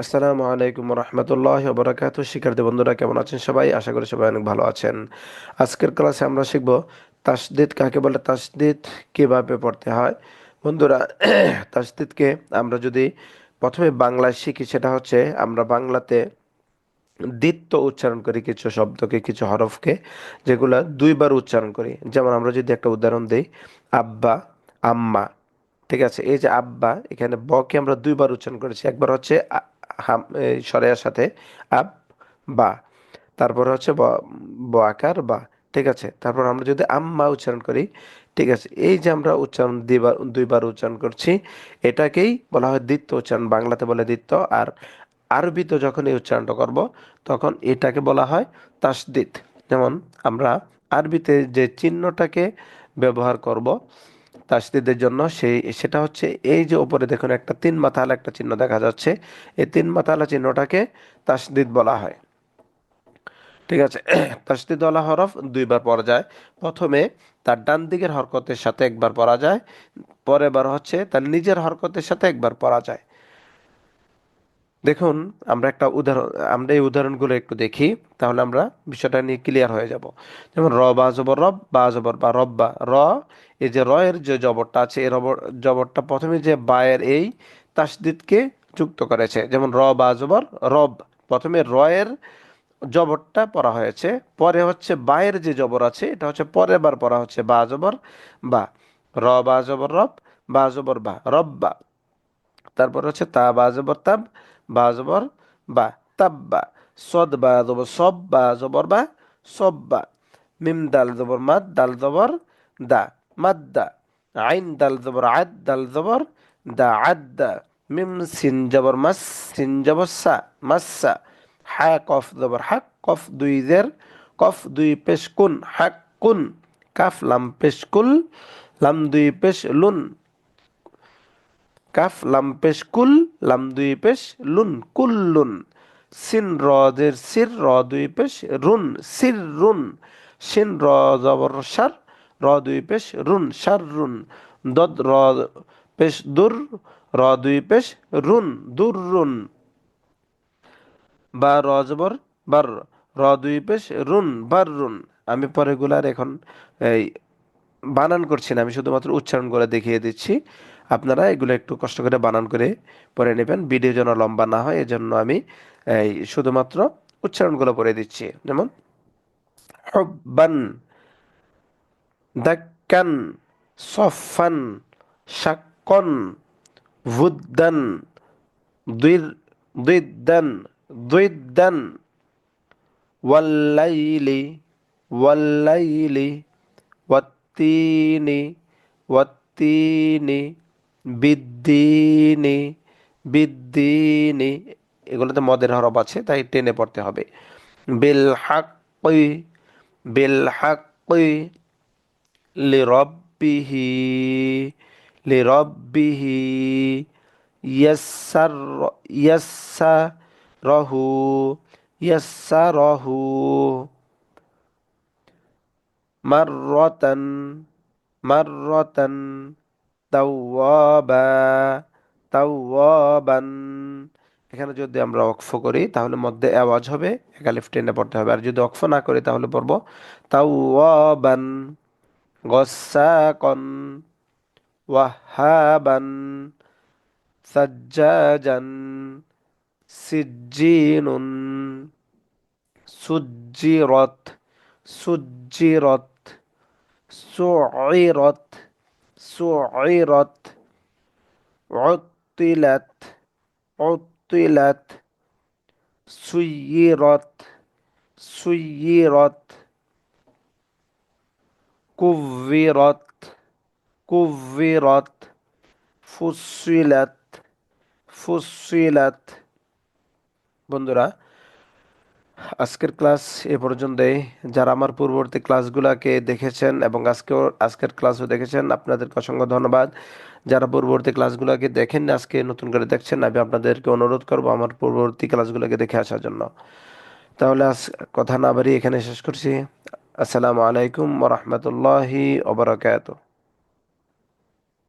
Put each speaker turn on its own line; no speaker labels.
আসসালামু আলাইকুম রহমতুল্লাহ বরাকাত শিক্ষার্থী বন্ধুরা, কেমন আছেন সবাই? আশা করি সবাই অনেক ভালো আছেন। আজকের ক্লাসে আমরা শিখব তাসদিদ কাকে বলে? তাসদিদ কীভাবে পড়তে হয়? বন্ধুরা, তাসদিদকে আমরা যদি প্রথমে বাংলায় শিখি, সেটা হচ্ছে আমরা বাংলাতে দ্বিত্ব উচ্চারণ করি কিছু শব্দকে, কিছু হরফকে, যেগুলো দুইবার উচ্চারণ করি। যেমন আমরা যদি একটা উদাহরণ দিই, আব্বা, আম্মা, ঠিক আছে? এই যে আব্বা, এখানে বকে আমরা দুইবার উচ্চারণ করেছি। একবার হচ্ছে হাম সরেয়ার সাথে আব বা। তারপর হচ্ছে ব আকার, বা। ঠিক আছে? তারপর আমরা যদি আম্মা উচ্চারণ করি, ঠিক আছে? এই যে আমরা উচ্চারণ দুইবার দুইবার উচ্চারণ করছি, এটাকেই বলা হয় দ্বিত্ব উচ্চারণ। বাংলাতে বলে দ্বিত্ব। আর আরবিতে যখন এই উচ্চারণটা করব, তখন এটাকে বলা হয় তাসদিত যেমন আমরা আরবিতে যে চিহ্নটাকে ব্যবহার করব তাসদিদের জন্য সেই, সেটা হচ্ছে এই যে ওপরে দেখুন একটা তিন মাথালা একটা চিহ্ন দেখা যাচ্ছে। এই তিন মাথালা চিহ্নটাকে তাসদিদ বলা হয়। ঠিক আছে, তাসদিদ আলা হরফ, দুইবার পড়া যায়। প্রথমে তার ডান দিকের হরকতের সাথে একবার পড়া যায়, পরের বার হচ্ছে তার নিজের হরকতের সাথে একবার পড়া যায়। দেখুন, আমরা একটা উদাহরণ, আমরা এই উদাহরণগুলো একটু দেখি, তাহলে আমরা বিষয়টা নিয়ে ক্লিয়ার হয়ে যাব। যেমন, র বা জবর রব, বা জবর বা রব্বা র, এই যে র এর যে জবরটা আছে, এই রবর জবরটা প্রথমে যে বায়ের এই তাসদিদকে যুক্ত করেছে। যেমন, র বা জবর রব, প্রথমে র এর জবরটা পড়া হয়েছে, পরে হচ্ছে বায়ের যে জবর আছে, এটা হচ্ছে পরের বার পড়া হচ্ছে বা জবর বা। র বা জবর রব, বা জবর বা রব্বা তারপর হচ্ছে তা বা জবর তাব বা জবর বা তাব্বা সদ বা জবর সব বা জবর বা সব্বা মিম দাল জবর মাদ দাল জবর দা মাদ্দা আইন দাল জবর আদ দাল জবর দা আদ্দা মিম সিন জবর মাস সিন জবর সা মাসা হা কফ জবর হাক কফ দুই জের কফ দুই পেশ কুন হাক কুন কাফ লাম পেশ কুল লাম দুই পেশ লুন কাফ, লাম পেশ কুল, লাম দুই পেশ লুন কুল্লুন সিন রদের সির, র দুই পেশ রুন, সির, রুন। সিন র, জবর, সার, র দুই পেশ রুন, সার, রুন। দদ, র পেশ দুর, র দুই পেশ রুন, দুর, রুন। বা, র, জবর, বার, র দুই পেশ রুন, বার, রুন। আমি পরে গুলার এখন এই বানান করছি না, আমি শুধুমাত্র উচ্চারণ করে দেখিয়ে দিচ্ছি। আপনারা এগুলো একটু কষ্ট করে বানান করে পড়ে নেবেন। ভিডিও যেন লম্বা না হয়, এজন্য আমি এই শুধুমাত্র উচ্চারণগুলো পড়ে দিচ্ছি। যেমন, হব্বান দাক্কান সফান শাক্কন ভুদ্দান দুইদ্দান দুইদ্দান ওয়াল্লাইলি ওয়াল্লাইলি ওয়াত্তিনি ওয়াত্তিনি বিদ্দিনি বিদ্দিনি। এগুলোতে মদের হরফ আছে, তাই টেনে পড়তে হবে। বিল হাক্কি বিল হাক্কি লিরব্বিহি লিরব্বিহি। ইয়াসার ইয়াসারহু ইয়াসারহু মাররাতান মাররাতান। তাওয়াবা, তাওয়াবান। এখানে যদি আমরা অক্ফ করি, তাহলে মধ্যে আওয়াজ হবে একালিফ টেনে পড়তে হবে। আর যদি অক্ফ না করি, তাহলে পড়ব তাওয়াবান, গসাকন, ওয়াহাবান, সাজ্জাজান, সিজ্জিনুন, সুজ্জিরত সুজ্জিরত সুইরত سعرت عطلت عطلت سيرت سيرت كفرت كفرت فصلت فصلت বন্ধুরা আজকের ক্লাস এ পর্যন্তই। যারা আমার পূর্ববর্তী ক্লাসগুলোকে দেখেছেন এবং আজকেও আজকের ক্লাসও দেখেছেন, আপনাদেরকে অসংখ্য ধন্যবাদ। যারা পূর্ববর্তী ক্লাসগুলোকে দেখেন আজকে নতুন করে দেখছেন, আমি আপনাদেরকে অনুরোধ করব আমার পূর্ববর্তী ক্লাসগুলোকে দেখে আসার জন্য। তাহলে আজ কথা না বাড়ি এখানে শেষ করছি। আসসালামু আলাইকুম রহমতুল্লাহি ওবরাকাত